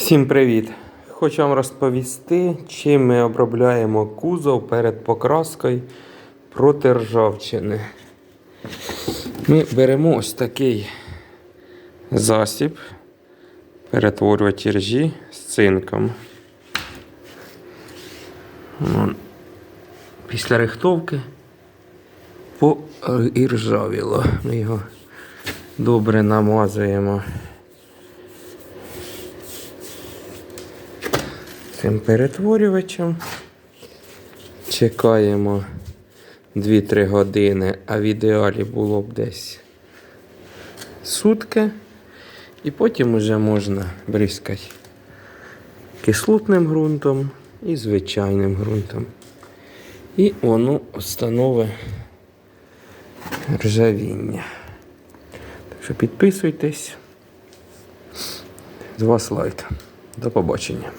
Всім привіт! Хочу вам розповісти, чим ми обробляємо кузов перед покраскою проти ржавчини. Ми беремо ось такий засіб, перетворювати ржі з цинком. Після рихтовки по і ржавіло. Ми його добре намазуємо. Цим перетворювачем. Чекаємо 2-3 години, а в ідеалі було б десь сутки. І потім вже можна бризкати кислотним ґрунтом і звичайним ґрунтом. І воно встановить ржавіння. Так що підписуйтесь. З вас лайк. До побачення.